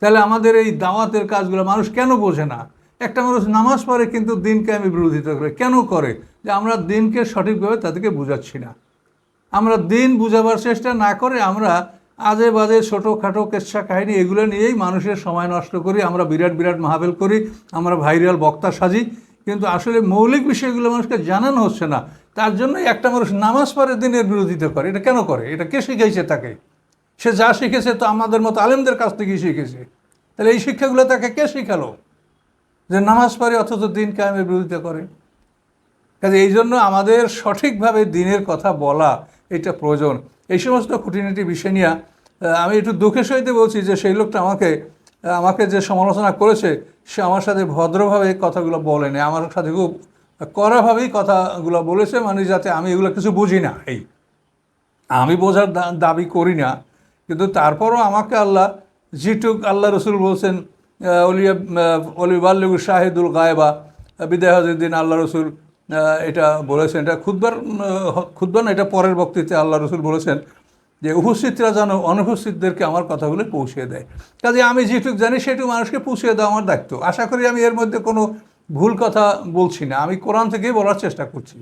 তাহলে আমাদের এই দাওয়াতের কাজগুলো মানুষ কেন বোঝে না? একটা মানুষ নামাজ পড়ে কিন্তু দিনকে আমি বিরোধিতা করে। কেন করে? যে আমরা দিনকে সঠিকভাবে তাদেরকে বুঝাচ্ছি না। আমরা দিন বুঝাবার চেষ্টা না করে আমরা আজে বাজে ছোটোখাটো কেচ্ছা কাহিনী এগুলো নিয়েই মানুষের সময় নষ্ট করি, আমরা বিরাট বিরাট মাহাবেল করি, আমরা ভাইরাল বক্তা সাজি। কিন্তু আসলে মৌলিক বিষয়গুলো মানুষকে জানানো হচ্ছে না। তার জন্যই একটা মানুষ নামাজ পড়ে দিনের বিরোধিতা করে। এটা কেন করে? এটা কে শিখাইছে তাকে? সে যা শিখেছে তো আমাদের মতো আলেমদের কাছ থেকেই শিখেছে। তাহলে এই শিক্ষাগুলো তাকে কে শিখালো? যে নামাজ পড়ে অথচ দিন কায়েমের বিরোধিতা করে। কাজে এই জন্য আমাদের সঠিকভাবে দিনের কথা বলা এটা প্রয়োজন। এই সমস্ত খুঁটিনাটি বিষয় নিয়ে আমি একটু দুঃখের সহিত বলছি যে সেই লোকটা আমাকে আমাকে যে সমালোচনা করেছে, সে আমার সাথে ভদ্রভাবে কথাগুলো বলেনি। আমার সাথে খুব কড়াভাবেই কথাগুলো বলেছে মানে যাতে আমি এগুলো কিছু বুঝি না। এই, আমি বোঝার দাবি করি না। কিন্তু তারপরও আমাকে আল্লাহ যেটুক আল্লাহ রসুল বলছেন অলিয়া আহ, অলি বাল্লুক শাহিদুল গায়েবা বিদায় হজুদ্দিন আল্লাহ রসুল এটা বলেছেন এটা খুদ্বার খুদ্বার না এটা পরের বক্তৃতে আল্লাহ রসুল বলেছেন যে উপস্থিতরা যেন অনুপস্থিতদেরকে আমার কথাগুলো পৌঁছে দেয়। কাজে আমি যেটুক জানি সেটুকু মানুষকে পৌঁছে দেওয়া আমার দায়িত্ব। আশা করি আমি এর মধ্যে কোনো ভুল কথা বলছি না। আমি কোরআন থেকেই বলার চেষ্টা করছি।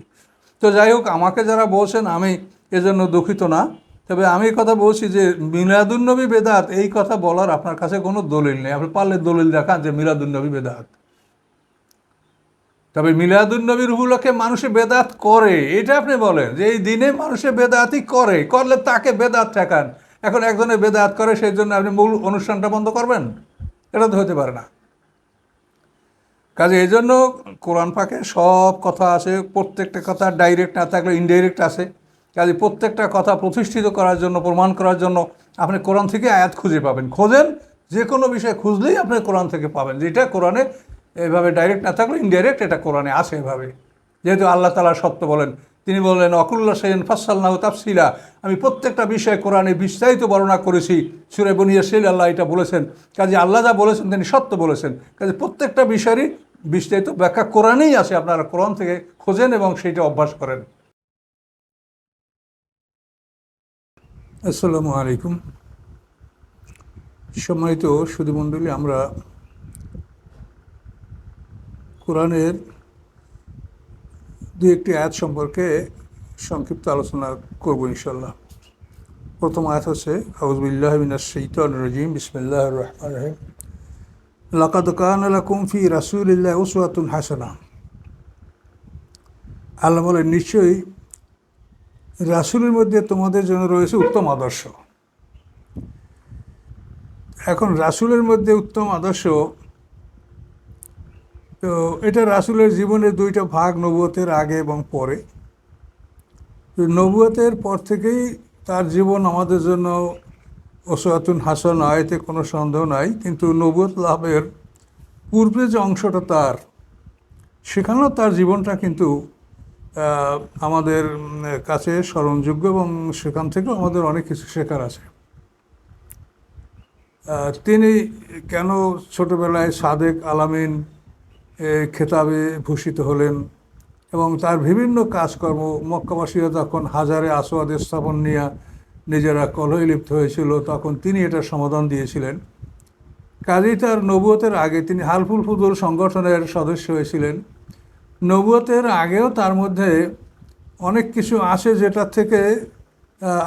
তো যাই হোক আমাকে যারা বলছেন আমি এজন্য দুঃখিত না। তবে আমি কথা বলছি যে মিলাদুন্নবী বেদাত, এই কথা বলার আপনার কাছে কোনো দলিল নেই। আপনি পারলে দলিল দেখান যে মিলাদুন্নবী বেদাত। তবে মিলাদুন্নবীর উপলক্ষে মানুষে বেদাত করে, এটা আপনি বলেন যে এই দিনে মানুষে বেদাতই করে, করলে তাকে বেদাত ঠেকান। এখন একজনে বেদাত করে সেই জন্য আপনি মূল অনুষ্ঠানটা বন্ধ করবেন? এটা তো হতে পারে না। কাজে এই জন্য কোরআন পাকে সব কথা আছে, প্রত্যেকটা কথা ডাইরেক্ট না থাকলে ইনডাইরেক্ট আছে। কাজে প্রত্যেকটা কথা প্রতিষ্ঠিত করার জন্য, প্রমাণ করার জন্য আপনি কোরআন থেকে আয়াত খুঁজে পাবেন। খোঁজেন, যে কোনো বিষয় খুঁজলেই আপনি কোরআন থেকে পাবেন। যেটা কোরআনে এভাবে ডাইরেক্ট না থাকলে ইনডাইরেক্ট এটা কোরআনে আছে এভাবে। যেহেতু আল্লাহ তালা সত্য বলেন, তিনি বললেন, অকুল্লা সেন ফাসাল্লাহ তাফসিলা। আমি প্রত্যেকটা বিষয়ে কোরআনে বিস্তারিত বর্ণনা করেছি। সুরে বনিয়া সেল আল্লাহ এটা বলেছেন। কাজে আল্লাহ যা বলেছেন তিনি সত্য বলেছেন। কাজে প্রত্যেকটা বিষয়েরই বিস্তারিত ব্যাখ্যা কোরআনেই আছে। আপনারা কোরআন থেকে খোঁজেন এবং সেইটা অভ্যাস করেন। আসসালামু আলাইকুম। সম্মানিত সুধীমণ্ডলী, আমরা কোরআনের দু একটি আয়াত সম্পর্কে সংক্ষিপ্ত আলোচনা করব ইনশাল্লাহ প্রথম আয়াত হচ্ছে আউজবিল্লাহ মিনাশ শৈতান রাজিম বিসমিল্লাহ রহমান রহিম। লাকাদ কান লাকুম ফি রাসূলিল্লাহ উসওয়াতুন হাসানা আল্লাহ বলেন, নিশ্চয়ই রাসূলের মধ্যে তোমাদের জন্য রয়েছে উত্তম আদর্শ। এখন রাসূলের মধ্যে উত্তম আদর্শ, তো এটা রাসুলের জীবনের দুইটা ভাগ, নবুয়তের আগে এবং পরে। নবুয়তের পর থেকেই তার জীবন আমাদের জন্য ওসওয়াতুন হাসান, আয়তে কোনো সন্দেহ নাই, কিন্তু নবুয়ত লাভের পূর্বে যে অংশটা তার, সেখানেও তার জীবনটা কিন্তু আমাদের কাছে স্মরণযোগ্য এবং সেখান থেকেও আমাদের অনেক কিছু শেখার আছে। তিনি কেন ছোটবেলায় সাদেক আলামিন খেতাবে ভূষিত হলেন এবং তার বিভিন্ন কাজকর্ম, মক্কাবাসীরা তখন হাজারে আসোয়াদ স্থাপন নিয়ে নিজেরা কলহে লিপ্ত হয়েছিল, তখন তিনি এটার সমাধান দিয়েছিলেন। কাজেই তার নবুয়তের আগে তিনি হালফুল ফুদুল সংগঠনের সদস্য হয়েছিলেন। নবুয়তের আগেও তার মধ্যে অনেক কিছু আছে যেটা থেকে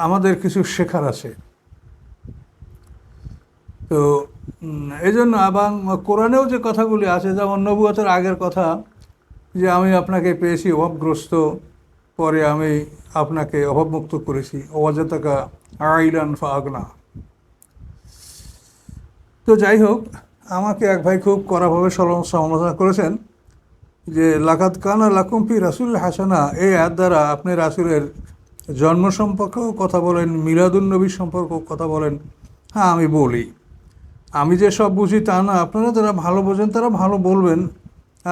আমাদের কিছু শেখার আছে। তো এই জন্য এবং কোরআনেও যে কথাগুলি আছে, যেমন নবুয়তের আগের কথা যে আমি আপনাকে পেয়েছি অভাবগ্রস্ত, পরে আমি আপনাকে অভাবমুক্ত করেছি। অবাজাতাকা আইলান ফাগনা। তো যাই হোক, আমাকে এক ভাই খুব কড়াভাবে সমালোচনা করেছেন। যে লাকাত কানা লাকুমফি রাসুল হাসানা। এই আয়াত দ্বারা আপনি রাসুলের জন্ম সম্পর্কেও কথা বলেন মিলাদুন্নবী সম্পর্কেও কথা বলেন। হ্যাঁ আমি বলি। আমি যে সব বুঝি তা না, আপনারা যারা ভালো বোঝেন তারা ভালো বলবেন।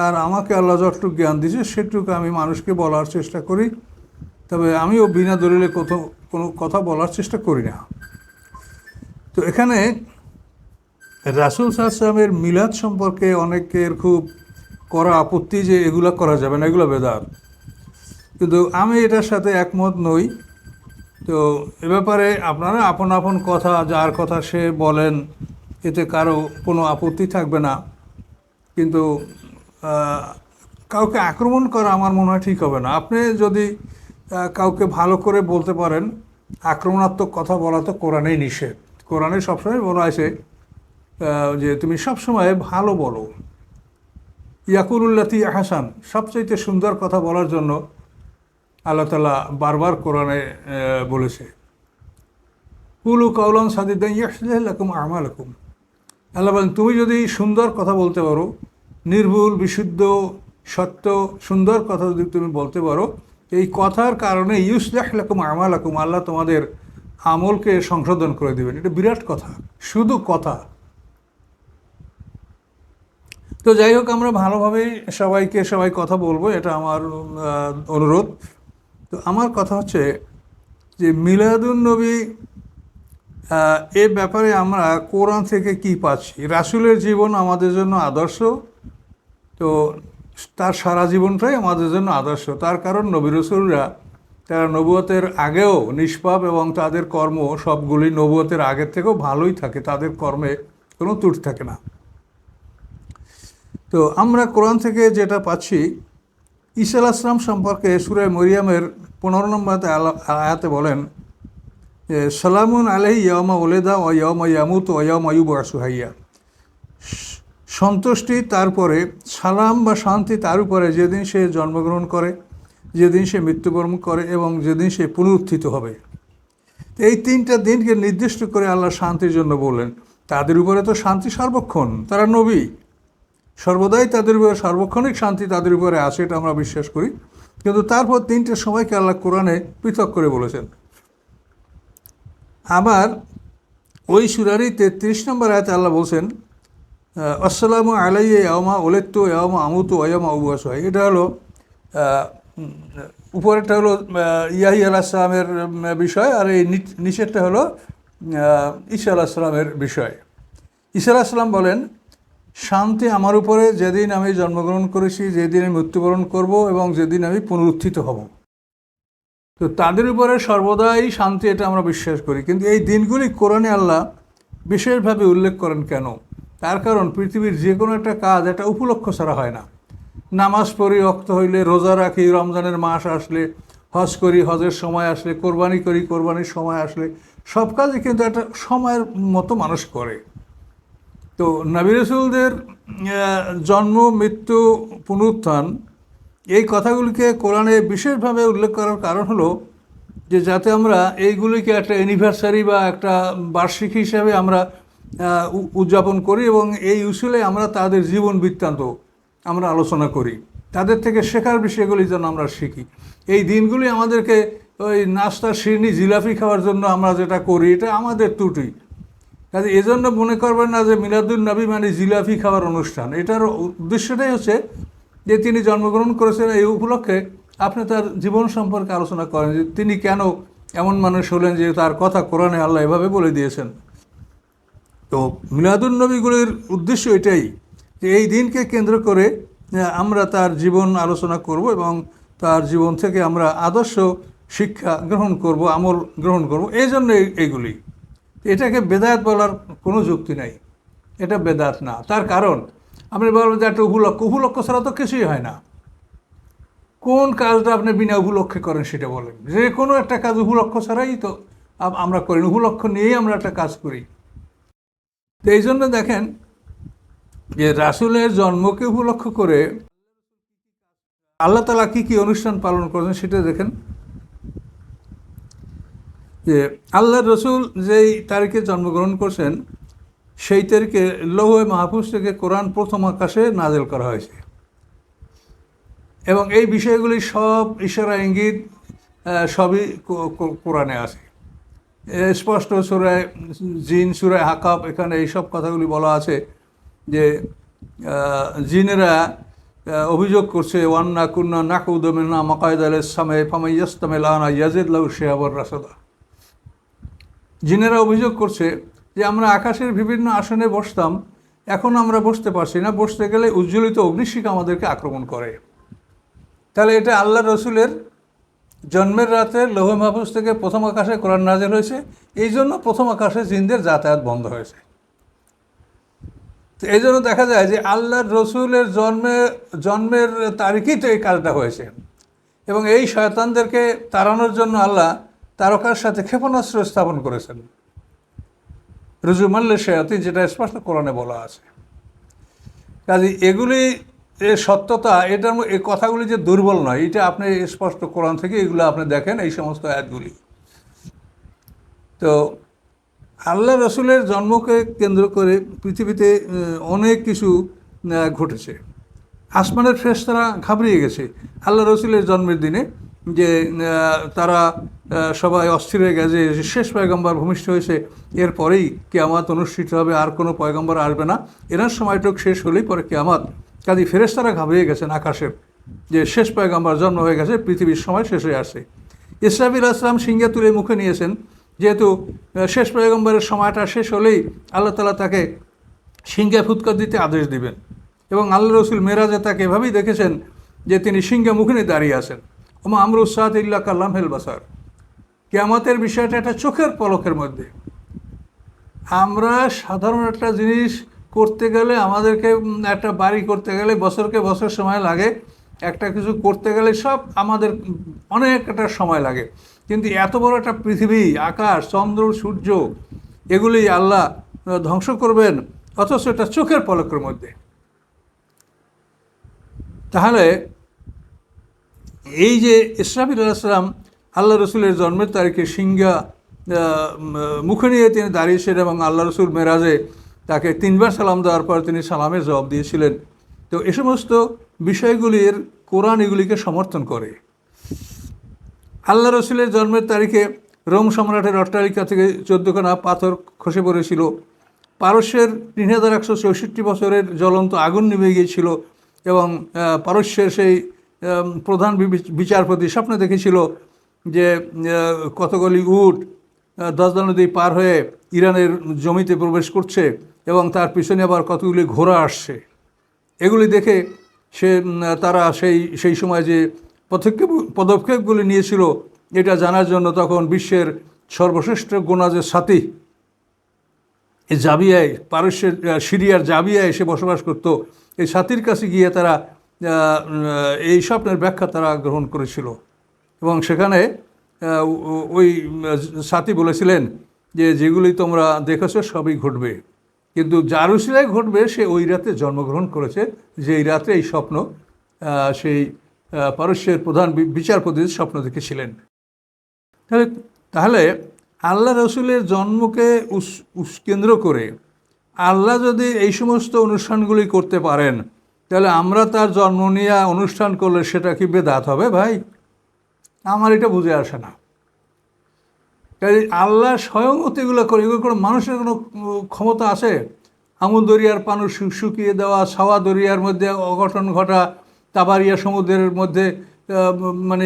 আর আমাকে আল্লাহ যতটুকু জ্ঞান দিয়েছে, সেটুকু আমি মানুষকে বলার চেষ্টা করি। তবে আমিও বিনা দলিলে কোথাও, কোনো কথা বলার চেষ্টা করি না। তো এখানে রাসুল সাহসালামের মিলাদ সম্পর্কে অনেকের খুব করা আপত্তি যে এগুলা করা যাবে না, এগুলো বেদার কিন্তু আমি এটার সাথে একমত নই। তো এ ব্যাপারে আপনারা আপন আপন কথা, যার কথা সে বলেন, এতে কারও কোনো আপত্তি থাকবে না। কিন্তু কাউকে আক্রমণ করা আমার মনে হয় ঠিক হবে না। আপনি যদি কাউকে ভালো করে বলতে পারেন, আক্রমণাত্মক কথা বলা তো কোরআনেই নিষেধ। কোরআনে সবসময় বলা আছে যে তুমি সবসময় ভালো বলো। ইয়াকুরুল্লাতি হাসান সবচাইতে সুন্দর কথা বলার জন্য আল্লাহ তালা বারবার কোরআনে বলেছে। কুলু কৌলন সাদিদ্দান ইয়াসলাকুম আমালাকুম। আল্লাহ বলেন, তুমি যদি সুন্দর কথা বলতে পারো, নির্ভুল, বিশুদ্ধ, সত্য, সুন্দর কথা যদি তুমি বলতে পারো, এই কথার কারণে ইউসলাকুম আমালাকুম, আল্লাহ তোমাদের আমলকে সংশোধন করে দেবেন। এটা বিরাট কথা, শুধু কথা। তো যাই হোক, আমরা ভালোভাবে সবাইকে সবাই কথা বলব, এটা আমার অনুরোধ। তো আমার কথা হচ্ছে যে মিলাদুন নবী এ ব্যাপারে আমরা কোরআন থেকে কি পাচ্ছি? রাসুলের জীবন আমাদের জন্য আদর্শ, তো তার সারা জীবনটাই আমাদের জন্য আদর্শ। তার কারণ নবী রসুলরা, তারা নবুয়তের আগেও নিষ্পাপ এবং তাদের কর্ম সবগুলি নবুয়তের আগের থেকেও ভালোই থাকে, তাদের কর্মে কোনো ত্রুট থাকে না। তো আমরা কোরআন থেকে যেটা পাচ্ছি, ঈসা আলাহ ইসলাম সম্পর্কে সুরে মরিয়ামের পনেরো নম্বর আয়াতে- বলেন যে, সালামুন আলহি ইয়মা ওলেদা ও ইয়মা ইয়ামুত ও ইয়মা ইউব সুহাইয়া সন্তুষ্টি তারপরে সালাম বা শান্তি তার উপরে যেদিন সে জন্মগ্রহণ করে, যেদিন সে মৃত্যুবরণ করে এবং যেদিন সে পুনরুত্থিত হবে। এই তিনটা দিনকে নির্দিষ্ট করে আল্লাহ শান্তির জন্য বললেন। তাদের উপরে তো শান্তি সর্বক্ষণ, তারা নবী। সর্বদাই তাদের উপরে সার্বক্ষণিক শান্তি তাদের উপরে আছে এটা আমরা বিশ্বাস করি। কিন্তু তারপর তিনটে সময়কে আল্লাহ কোরআনে পৃথক করে বলেছেন। আবার ওই সুরারই তেত্রিশ নম্বর আয়তে আল্লাহ বলছেন আসসালামু আলাইয়ে ইয়ামা ওলেত্তু ইয়ামা আমুতু ওয়ামা উবাসাই এটা হলো উপরেরটা হলো ইয়াহি আলাহ সালামের বিষয় আর এই নিচেরটা হলো ঈশা ঈসা আলাহ সালামের বিষয়। ঈসা আলাহ সালাম বলেন শান্তি আমার উপরে যেদিন আমি জন্মগ্রহণ করেছি, যেদিন আমি মৃত্যুবরণ করব এবং যেদিন আমি পুনরুত্থিত হব। তো তাদের উপরে সর্বদাই শান্তি, এটা আমরা বিশ্বাস করি। কিন্তু এই দিনগুলি কোরআনে আল্লাহ বিশেষভাবে উল্লেখ করেন কেন? তার কারণ, পৃথিবীর যে কোনো একটা কাজ এটা উপলক্ষ ছাড়া হয় না। নামাজ পড়ি, রক্ত হইলে রোজা রাখি, রমজানের মাস আসলে, হজ করি, হজের সময় আসলে, কোরবানি করি, কোরবানির সময় আসলে, সব কাজই কিন্তু একটা সময়ের মতো মানুষ করে। তো নবী রসুলদের জন্ম, মৃত্যু, পুনরুত্থান, এই কথাগুলিকে কোরআনে বিশেষভাবে উল্লেখ করার কারণ হলো যে যাতে আমরা এইগুলিকে একটা অ্যানিভার্সারি বা একটা বার্ষিক হিসাবে আমরা উদযাপন করি এবং এই উসুলে আমরা তাদের জীবন বৃত্তান্ত আমরা আলোচনা করি। তাদের থেকে শেখার বিষয়গুলি যেন আমরা শিখি। এই দিনগুলি আমাদেরকে ওই নাস্তা শিরনি, জিলাপি খাওয়ার জন্য আমরা যেটা করি, এটা আমাদের ত্রুটি। কাজে এজন্য মনে করবেন না যে মিলাদুল নবী মানে জিলাফি খাওয়ার অনুষ্ঠান। এটার উদ্দেশ্যটাই হচ্ছে যে তিনি জন্মগ্রহণ করেছেন এই উপলক্ষে। আপনি তার জীবন সম্পর্কে আলোচনা করেন যে তিনি কেন এমন মানুষ হলেন যে তার কথা কোরআনে আল্লাহ এভাবে বলে দিয়েছেন। তো মিলাদুল নবীগুলির উদ্দেশ্য এটাই যে এই দিনকে কেন্দ্র করে আমরা তার জীবন আলোচনা করব এবং তার জীবন থেকে আমরা আদর্শ শিক্ষা গ্রহণ করব, আমল গ্রহণ করব। এই জন্য এইগুলি। এটাকে বেদায়াত বলার কোনো যুক্তি নাই। এটা বেদাত না। তার কারণ, আপনি বলবেন যে একটা উপলক্ষ উপলক্ষ ছাড়া তো কিছুই হয় না। কোন কাজটা আপনি বিনা উপলক্ষে করেন সেটা বলেন। যে কোনো একটা কাজ উপলক্ষ ছাড়াই তো আমরা করি উপলক্ষ নিয়েই আমরা একটা কাজ করি। তো এই জন্য দেখেন যে রাসুলের জন্মকে উপলক্ষ করে আল্লাহ তালা কী কী অনুষ্ঠান পালন করেছেন সেটা দেখেন। যে আল্লাহ রসুল যেই তারিখে জন্মগ্রহণ করছেন, সেই তারিখে লৌহে মাহফুজ থেকে কোরআন প্রথম আকাশে নাজেল করা হয়েছে। এবং এই বিষয়গুলি সব ইশারা, ইঙ্গিত সবই কোরআনে আছে। স্পষ্ট সুরায় জিন, সুরায় হাকাব, এখানে এইসব কথাগুলি বলা আছে যে জিনেরা অভিযোগ করছে, ওয়ান্না কুন্না নাকুদমিনা মকায়দ আল ইসলামে, ফামাইয়াস্তামেল আনা লাউ শেহাবর রাসাদা। জিনেরা অভিযোগ করছে যে আমরা আকাশের বিভিন্ন আসনে বসতাম, এখন আমরা বসতে পারছি না, বসতে গেলে উজ্জ্বলিত অগ্নিশিখা আমাদেরকে আক্রমণ করে। তাহলে এটা আল্লাহ রসুলের জন্মের রাতে লৌহ মাহফুজ থেকে প্রথম আকাশে কোরআন নাজেল হয়েছে, এই জন্য প্রথম আকাশে জিনদের যাতায়াত বন্ধ হয়েছে। তো এই জন্য দেখা যায় যে আল্লাহর রসুলের জন্মে, জন্মের তারিখেই তো এই কাজটা হয়েছে। এবং এই শয়তানদেরকে তাড়ানোর জন্য আল্লাহ তারকার সাথে ক্ষেপণাস্ত্র স্থাপন করেছেন। রুজুমাল্লে শেয়াতি যেটা স্পষ্ট কোরআনে বলা আছে। কাজে এগুলি এর সত্যতা, এটার এই কথাগুলি যে দুর্বল নয়, এটা আপনি স্পষ্ট কোরআন থেকে এগুলো আপনি দেখেন, এই সমস্ত আয়াতগুলি। তো আল্লাহ রসুলের জন্মকে কেন্দ্র করে পৃথিবীতে অনেক কিছু ঘটেছে। আসমানের ফেরেশতারা ঘাবড়িয়ে গেছে। আল্লাহ রসুলের জন্মের দিনে যে তারা সবাই অস্থির হয়ে গেছে, যে শেষ পয়গম্বর ভূমিষ্ঠ হয়েছে, এরপরেই কেয়ামাত অনুষ্ঠিত হবে, আর কোনো পয়গম্বর আসবে না। এনার সময়টুক শেষ হলেই পরে কেয়ামাত। কাজী ফেরেশতারা ঘাবড়িয়ে গেছেন আকাশের যে শেষ পয়গম্বর জন্ম হয়ে গেছে, পৃথিবীর সময় শেষ হয়ে আসছে। ইসরাফিল আসলাম সিঙ্গা তুলে মুখে নিয়েছেন, যেহেতু শেষ পয়গম্বরের সময়টা শেষ হলেই আল্লাহ তালা তাকে সিংহে ফুৎকার দিতে আদেশ দিবেন। এবং আল্লাহ রসুল মেরাজে তাকে এভাবেই দেখেছেন, যে তিনি সিংহে মুখে নিয়ে দাঁড়িয়ে আছেন। ওমা আমরুল সাদ ইল্লা কাল্লাম হেল বাসার। কেয়ামতের বিষয়টা একটা চোখের পলকের মধ্যে। আমরা সাধারণ একটা জিনিস করতে গেলে, আমাদেরকে একটা বাড়ি করতে গেলে, বছরকে বছর সময় লাগে। একটা কিছু করতে গেলে সব আমাদের অনেক একটা সময় লাগে। কিন্তু এত বড় একটা পৃথিবী, আকাশ, চন্দ্র, সূর্য, এগুলি আল্লাহ ধ্বংস করবেন, অথচ এটা চোখের পলকের মধ্যে। তাহলে এই যে ইসরাফিল আলাইসালাম আল্লাহ রসুলের জন্মের তারিখে সিংহা মুখে নিয়ে তিনি দাঁড়িয়েছেন এবং আল্লাহ রসুল মেরাজে তাকে তিনবার সালাম দেওয়ার পর তিনি সালামের জবাব দিয়েছিলেন। তো এ সমস্ত বিষয়গুলির কোরআন এগুলিকে সমর্থন করে। আল্লাহ রসুলের জন্মের তারিখে রোম সম্রাটের অট্টালিকা থেকে চোদ্দখানা পাথর খসে পড়েছিল। পারস্যের তিন হাজার একশো চৌষট্টি বছরের জ্বলন্ত আগুন নিভে গিয়েছিল এবং পারস্যের সেই প্রধান বিচারপতি স্বপ্নে দেখেছিল যে কতগুলি উট দশদা নদী পার হয়ে ইরানের জমিতে প্রবেশ করছে এবং তার পিছনে আবার কতগুলি ঘোড়া আসছে। এগুলি দেখে সে তারা সেই সেই সময় যে পদক্ষেপ, পদক্ষেপগুলি নিয়েছিল, এটা জানার জন্য তখন বিশ্বের সর্বশ্রেষ্ঠ গোনাজের সাথী জাবিয়ায়, পারস্যের সিরিয়ার জাবিয়ায় এসে বসবাস করত। এই সাথীর কাছে গিয়ে তারা এই স্বপ্নের ব্যাখ্যা তারা গ্রহণ করেছিল। এবং সেখানে ওই সাথী বলেছিলেন যে যেগুলি তোমরা দেখেছ সবই ঘটবে। কিন্তু জারুসিলায় ঘটবে, সে ওই রাতে জন্মগ্রহণ করেছে যে এই রাতে এই স্বপ্ন সেই পারস্যের প্রধান বি- বিচারপতির স্বপ্ন দেখেছিলেন। তাহলে তাহলে আল্লাহ রসুলের জন্মকে উস, কেন্দ্র করে আল্লাহ যদি এই সমস্ত অনুষ্ঠানগুলি করতে পারেন, তাহলে আমরা তার জন্ম নিয়ে অনুষ্ঠান করলে সেটা কি বেদাত হবে ভাই? আমার এটা বুঝে আসে না। কাজে আল্লাহ স্বয়ং এগুলো করে এগুলো কোনো মানুষের কোনো ক্ষমতা আছে? আমুল দরিয়ার পানি শুকিয়ে দেওয়া সাওয়া দরিয়ার মধ্যে অঘটন ঘটা, তাবারিয়া সমুদ্রের মধ্যে মানে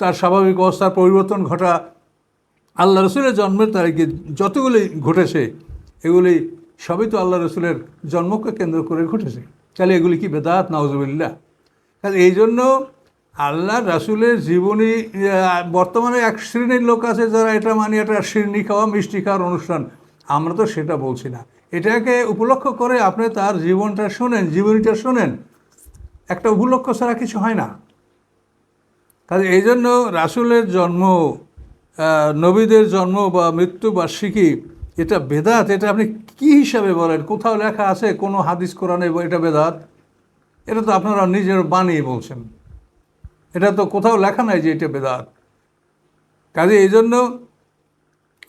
তার স্বাভাবিক অবস্থার পরিবর্তন ঘটা। আল্লাহ রসুলের জন্মের তারিখে যতগুলি ঘটেছে, এগুলি সবই তো আল্লাহ রসুলের জন্মকে কেন্দ্র করে ঘটেছে। তাহলে এগুলি কি বেদাত? নওয়াজবিল্লা তাহলে এই জন্য আল্লাহ রাসুলের জীবনী বর্তমানে এক শ্রেণির লোক আছে যারা এটা মানে এটা শিরনি খাওয়া, মিষ্টি খাওয়ার অনুষ্ঠান। আমরা তো সেটা বলছি না। এটাকে উপলক্ষ করে আপনি তার জীবনটা শোনেন, জীবনীটা শোনেন। একটা উপলক্ষ ছাড়া কিছু হয় না। কাজে এই জন্য রাসুলের জন্ম নবীদের জন্ম বা মৃত্যু বার্ষিকী, এটা বেদাত, এটা আপনি কি হিসাবে বলেন? কোথাও লেখা আছে, কোনো হাদিস কোরআনে এটা বেদাত? এটা তো আপনারা নিজের বানিয়ে বলছেন। এটা তো কোথাও লেখা নাই যে এটা বেদাত। কাজে এই জন্য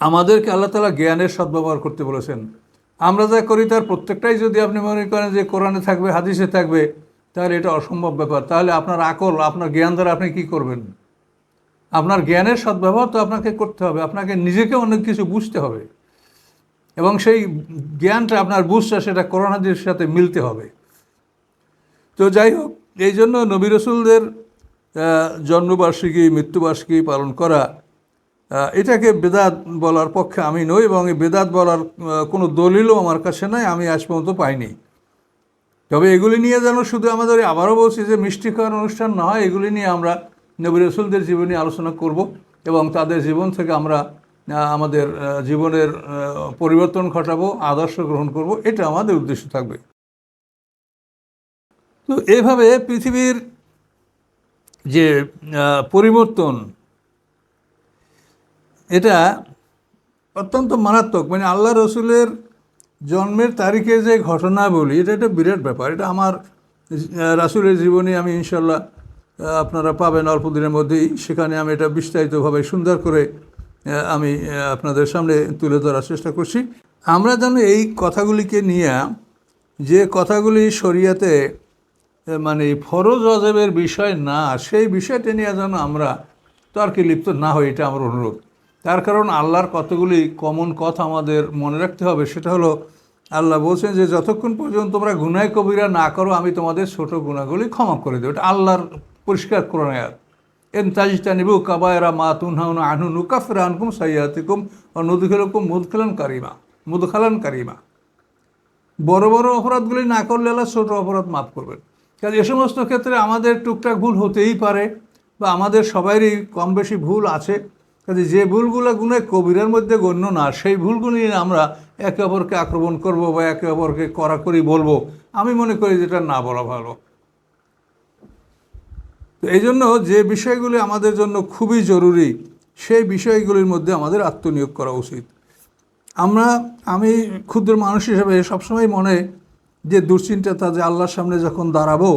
আমাদেরকে আল্লাহ তালা জ্ঞানের সদ্ব্যবহার করতে বলেছেন। আমরা যা করি তার প্রত্যেকটাই যদি আপনি মনে করেন যে কোরআনে থাকবে, হাদিসে থাকবে, তাহলে এটা অসম্ভব ব্যাপার। তাহলে আপনার আকল, আপনার জ্ঞান দ্বারা আপনি কি করবেন? আপনার জ্ঞানের সদ্ব্যবহার তো আপনাকে করতে হবে, আপনাকে নিজেকে অনেক কিছু বুঝতে হবে। এবং সেই জ্ঞানটা আপনার বুঝটা সেটা করোনাদের সাথে মিলতে হবে। তো যাই হোক, এই জন্য নবী রসুলদের জন্মবার্ষিকী, মৃত্যুবার্ষিকী পালন করা এটাকে বেদাত বলার পক্ষে আমি নই এবং এই বেদাত বলার কোনো দলিলও আমার কাছে নাই, আমি আজ পর্যন্ত পাইনি। তবে এগুলি নিয়ে যেন শুধু আমাদের আবারও বলছি যে মিষ্টি খাওয়ার অনুষ্ঠান না হয়, এগুলি নিয়ে আমরা নবী রসুলদের জীবনী আলোচনা করব এবং তাদের জীবন থেকে আমরা আমাদের জীবনের পরিবর্তন ঘটাবো, আদর্শ গ্রহণ করব, এটা আমাদের উদ্দেশ্য থাকবে। তো এভাবে পৃথিবীর যে পরিবর্তন, এটা অত্যন্ত মারাত্মক। মানে আল্লাহ রসুলের জন্মের তারিখে যে ঘটনা বলি এটা একটা বিরাট ব্যাপার। এটা আমার রাসুলের জীবনী আমি ইনশাল্লাহ আপনারা পাবেন অল্প দিনের মধ্যেই। সেখানে আমি এটা বিস্তারিতভাবে সুন্দর করে আমি আপনাদের সামনে তুলে ধরার চেষ্টা করছি। আমরা যেন এই কথাগুলিকে নিয়ে, যে কথাগুলি শরিয়াতে মানে ফরজ অজেবের বিষয় না, সেই বিষয়টা নিয়ে যেন আমরা তর্কে লিপ্ত না হই, এটা আমার অনুরোধ। তার কারণ আল্লাহর কতগুলি কমন কথা আমাদের মনে রাখতে হবে, সেটা হলো, আল্লাহ বলছেন যে, যতক্ষণ পর্যন্ত তোমরা গুনায় কবিরা না করো, আমি তোমাদের ছোট গুণাগুলি ক্ষমা করে দেবো। এটা আল্লাহর পরিষ্কার করো এন তাজিটা নিবু কাবায়রা মা তুনহাউন আনু নুকাফির আনকুম সাইয়াতিকুম ও নদুখেলকুম মুদখালান কারিমা মুদখালান কারিমা। বড় বড় অপরাধগুলি না করলে আল্লাহ ছোট অপরাধ মাফ করবেন। কারণ এ সমস্ত ক্ষেত্রে আমাদের টুকটাক ভুল হতেই পারে বা আমাদের সবারই কম বেশি ভুল আছে। কাজে যে ভুলগুলো গুণে কবিরের মধ্যে গণ্য না, সেই ভুলগুলি আমরা একে অপরকে আক্রমণ করব বা একে অপরকে কড়াকড়ি বলব। আমি মনে করি যেটা না বলা ভালো। তো এই জন্য যে বিষয়গুলি আমাদের জন্য খুবই জরুরি, সেই বিষয়গুলির মধ্যে আমাদের আত্মনিয়োগ করা উচিত। আমরা, আমি ক্ষুদ্র মানুষ হিসেবে সবসময় মনে যে দুশ্চিন্তাটা যে আল্লাহর সামনে যখন দাঁড়াবো,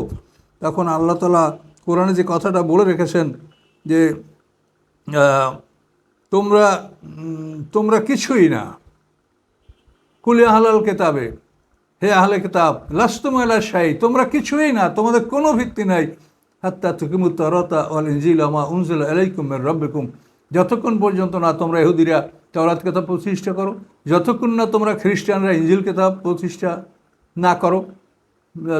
তখন আল্লাহ তালা কোরআনে যে কথাটা বলে রেখেছেন যে তোমরা তোমরা কিছুই না। কুলি আহলাল কেতাবে, হে আহলে কিতাব লাস্তমালা শাহী তোমরা কিছুই না, তোমাদের কোনো ভিত্তি নাই। হাত্তা তুকিমু তরতা অল ইনজিল আমা উনজিল আলাইকুমের রব্বিকুম, যতক্ষণ পর্যন্ত না তোমরা ইহুদিরা তরাত কেতাব প্রতিষ্ঠা করো, যতক্ষণ না তোমরা খ্রিস্টানরা ইঞ্জিল কেতাব প্রতিষ্ঠা না করো।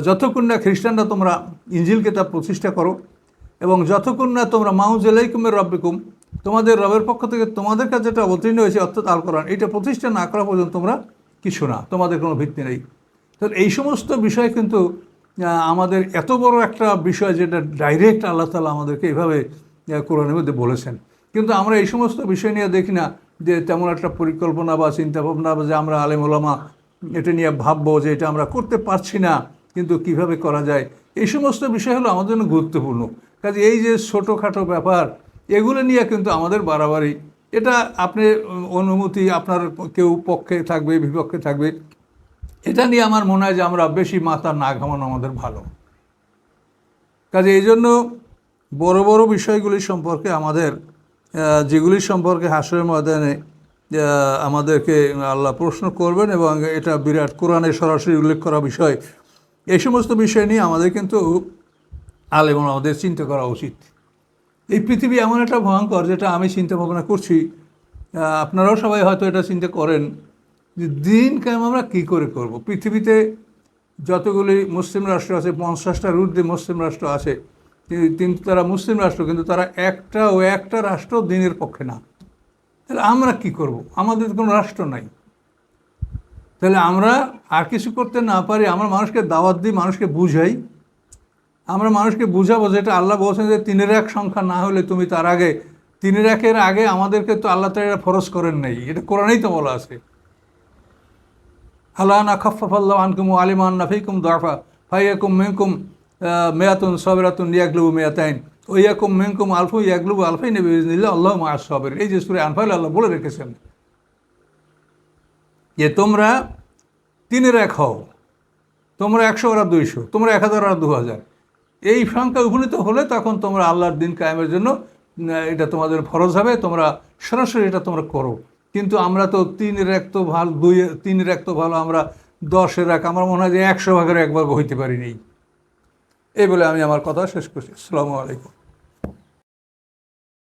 যতক্ষণ না খ্রিস্টানরা তোমরা ইঞ্জিল কেতাব প্রতিষ্ঠা করো এবং যতক্ষণ না তোমরা মাউজ আলাইকুমের রব্বিকুম, তোমাদের রবের পক্ষ থেকে তোমাদের কাছে যেটা অবতীর্ণ হয়েছে অর্থাৎ আল কোরআন, এটা প্রতিষ্ঠা না করা পর্যন্ত তোমরা কিছু না, তোমাদের কোনো ভিত্তি নেই। তো এই সমস্ত বিষয় কিন্তু আমাদের এত বড় একটা বিষয় যেটা ডাইরেক্ট আল্লাহ তালা আমাদেরকে এইভাবে কোরআনের মধ্যে বলেছেন। কিন্তু আমরা এই সমস্ত বিষয় নিয়ে দেখি না যে তেমন একটা পরিকল্পনা বা চিন্তাভাবনা বা যে আমরা আলেম ওলামা এটা নিয়ে ভাববো যে এটা আমরা করতে পারছি না, কিন্তু কীভাবে করা যায়? এই সমস্ত বিষয় হলো আমাদের জন্য গুরুত্বপূর্ণ। কাজে এই যে ছোটোখাটো ব্যাপার, এগুলো নিয়ে কিন্তু আমাদের বাড়াবাড়ি। এটা আপনি অনুমতি আপনার কেউ পক্ষে থাকবে, বিপক্ষে থাকবে, এটা নিয়ে আমার মনে হয় যে আমরা বেশি মাথা না ঘামানো আমাদের ভালো। কাজে এই জন্য বড় বড় বিষয়গুলি সম্পর্কে আমাদের যেগুলি সম্পর্কে হাসরের ময়দানে আমাদেরকে আল্লাহ প্রশ্ন করবেন এবং এটা বিরাট কোরআনে সরাসরি উল্লেখ করা বিষয়। এই সমস্ত বিষয় নিয়ে আমাদের কিন্তু আলেম আমাদের চিন্তা করা উচিত। এই পৃথিবী এমন একটা ভয়ঙ্কর যেটা আমি চিন্তা ভাবনা করছি। আপনারাও সবাই হয়তো এটা চিন্তা করেন যে দিন কায়েম আমরা কী করে করব? পৃথিবীতে যতগুলি মুসলিম রাষ্ট্র আছে পঞ্চাশটার ঊর্ধ্বে মুসলিম রাষ্ট্র আছে কিন্তু তারা মুসলিম রাষ্ট্র, কিন্তু তারা একটা ও একটা রাষ্ট্র দিনের পক্ষে না। তাহলে আমরা কি করব? আমাদের কোনো রাষ্ট্র নাই। তাহলে আমরা আর কিছু করতে না পারি, আমরা মানুষকে দাওয়াত দিই, মানুষকে বুঝাই। আমরা মানুষকে বুঝাবো যেটা আল্লাহ বলছেন যে তিনের এক সংখ্যা না হলে তুমি তার আগে, তিনের একের আগে আমাদেরকে তো আল্লাহ তালা ফরজ করেন নাই। এটা কোরআনেই তো বলা আছে। হালানা খফাফাল্লাহ আনকুম আলিমান নাফিকুম দাফা, ফাইয়াকুম মেনকুম মেয়াতুন সবেরাতুন ইয়াগলুবু মেয়াতাইন। ও ইয়াকুম মেনকুম আলফু ইয়াগলুবু আলফাই নেবে আল্লাহ মা সবের এই যে সুরে আনফাইল আল্লাহ বলে রেখেছেন যে তোমরা তিনের এক হও তোমরা একশো ওরা দুইশো, তোমরা এক হাজার ওরা দু হাজার এই সংখ্যা উপনীত হলে তখন তোমরা আল্লাহর দিন কায়েমের জন্য এটা তোমাদের ফরজ হবে, তোমরা সরাসরি এটা তোমরা করো। কিন্তু আমরা তো তিনের এক তো ভালো, দুই, তিনের এক তো ভালো, আমরা দশের এক, আমার মনে হয় যে একশো ভাগের একবার হইতে পারিনি। এই বলে আমি আমার কথা শেষ করছি। আসসালামু আলাইকুম।